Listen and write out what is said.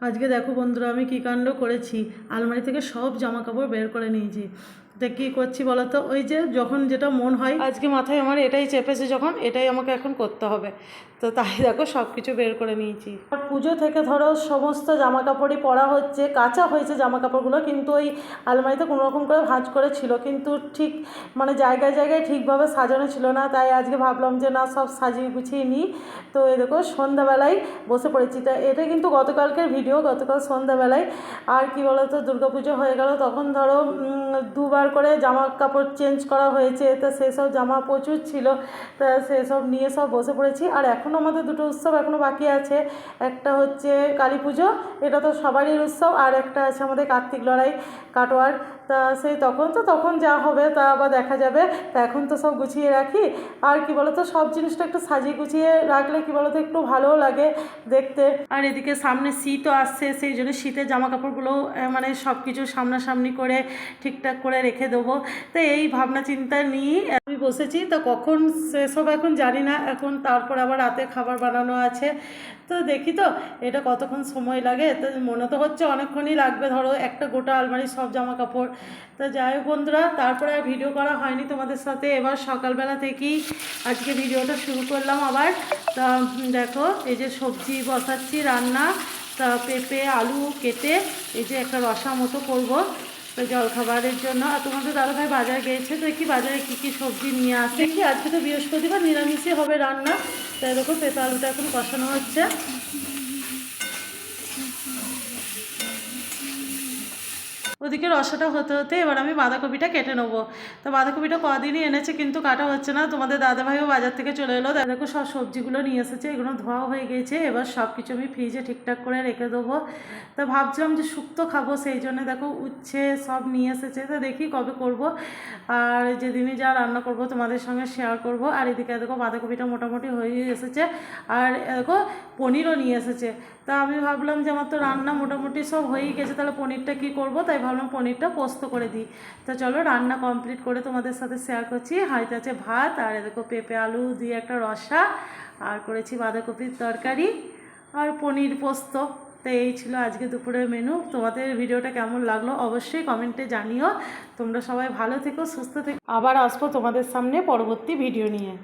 আজকে দেখো বন্ধুরা আমি কী কাণ্ড করেছি? আলমারি থেকে সব জামা কাপড় বের করে নিয়েছি। তা কী করছি বলো তো ওই যে যখন যেটা মন হয়। আজকে মাথায় আমার এটাই চেপেছে যখন এটাই আমাকে এখন করতে হবে। তো তাই দেখো সব কিছু বের করে নিয়েছি। আর পুজো থেকে ধরো সমস্ত জামা কাপড়ই পরা হচ্ছে কাঁচা হয়েছে জামা কাপড়গুলো কিন্তু ওই আলমারিতে কোনো রকম করে ভাঁজ করে ছিল কিন্তু ঠিক মানে জায়গায় জায়গায় ঠিকভাবে সাজানো ছিল না তাই আজকে ভাবলাম যে না সব সাজিয়ে গুছিয়ে নিই। তো এই দেখো সন্ধ্যাবেলায় বসে পড়েছি। তা এটা কিন্তু গতকালকের ভিডিও গতকাল সন্ধ্যাবেলায়। আর কি বলতো দুর্গাপুজো হয়ে গেল তখন ধরো দুবার করে জামা কাপড় চেঞ্জ করা হয়েছে। তা সেসব জামা প্রচুর ছিল। তা সেসব নিয়ে সব বসে পড়েছি। আর এখনও আমাদের দুটো উৎসব এখনও বাকি আছে। একটা হচ্ছে কালী পুজো, এটা তো সবারই উৎসব। আর একটা আছে আমাদের কার্তিক লড়াই, কাটোয়ার। তা সেই তখন তো তখন যা হবে তা আবার দেখা যাবে। তা এখন তো সব গুছিয়ে রাখি। আর কি বলতো, সব জিনিসটা একটু সাজিয়ে গুছিয়ে রাখলে কি বলতো, একটু ভালোও লাগে দেখতে। আর এদিকে সামনে শীতও আসছে, সেই জন্য শীতের জামা কাপড়গুলো মানে সব কিছু সামনাসামনি করে ঠিকঠাক করে রেখে দেবো। তো এই ভাবনা চিন্তা নিয়েই আমি বসেছি। তো কখন সেসব এখন জানি না। এখন তারপর আবার রাতে খাবার বানানো আছে। তো দেখি তো, এটা কতক্ষণ সময় লাগে? তো মনে তো হচ্ছে অনেকক্ষণই লাগবে। ধরো একটা গোটা আলমারির সব জামা কাপড় তো যাই হোক বন্ধুরা, তারপরে আর ভিডিও করা হয়নি তোমাদের সাথে। এবার সকালবেলা থেকেই আজকে ভিডিওটা শুরু করলাম আবার। তা দেখো, এই যে সবজি বসাচ্ছি, রান্না, তা, পেঁপে, আলু কেটে এই যে একটা রসা মতো করব তো জলখাবারের জন্য। আর তোমাদের দাদাভাই বাজার গিয়েছে, তো কি বাজারে কী কী সবজি নিয়ে আসে? কি আজকে তো বৃহস্পতিবার নিরামিষই হবে রান্না। তাই দেখো পেঁপে আলুটা এখন কষানো হচ্ছে। ওদিকে রসাটা হতে হতে এবার আমি বাঁধাকপিটা কেটে নেব। তো বাঁধাকপিটা কদিনই এনেছে কিন্তু কাটা হচ্ছে না। তোমাদের দাদাভাইও বাজার থেকে চলে এলো। দেখো সব সবজিগুলো নিয়ে এসেছে, এগুলো ধোয়া হয়ে গেছে। এবার সব কিছু আমি ফ্রিজে ঠিকঠাক করে রেখে দেবো। তো ভাবছিলাম যে শুক্তো খাব, সেই জন্য দেখো উচ্ছে সব নিয়ে এসেছে। তো দেখি কবে করব। আর যেদিনই যা রান্না করব তোমাদের সঙ্গে শেয়ার করব। আর এদিকে দেখো বাঁধাকপিটা মোটামুটি হয়ে এসেছে। আর দেখো পনিরও নিয়ে এসেছে। তা আমি ভাবলাম যে আমার তো রান্না মোটামুটি সব হয়েই গেছে, তাহলে পনিরটা কি করব? তাই ভাবলাম পনিরটা পোস্ত করে দিই। তো চলো রান্না কমপ্লিট করে তোমাদের সাথে শেয়ার করছি। হাঁড়িতে আছে ভাত, আর এ দেখো পেঁপে, আলু দিয়ে একটা রসা, আর করেছি বাঁধাকপির তরকারি, আর পনির পোস্ত। তো এই ছিল আজকে দুপুরের মেনু তোমাদের ভিডিওটা কেমন লাগল অবশ্যই কমেন্টে জানিও। তোমরা সবাই ভালো থেকো, সুস্থ থেকো। আবার আসব তোমাদের সামনে পরবর্তী ভিডিও নিয়ে।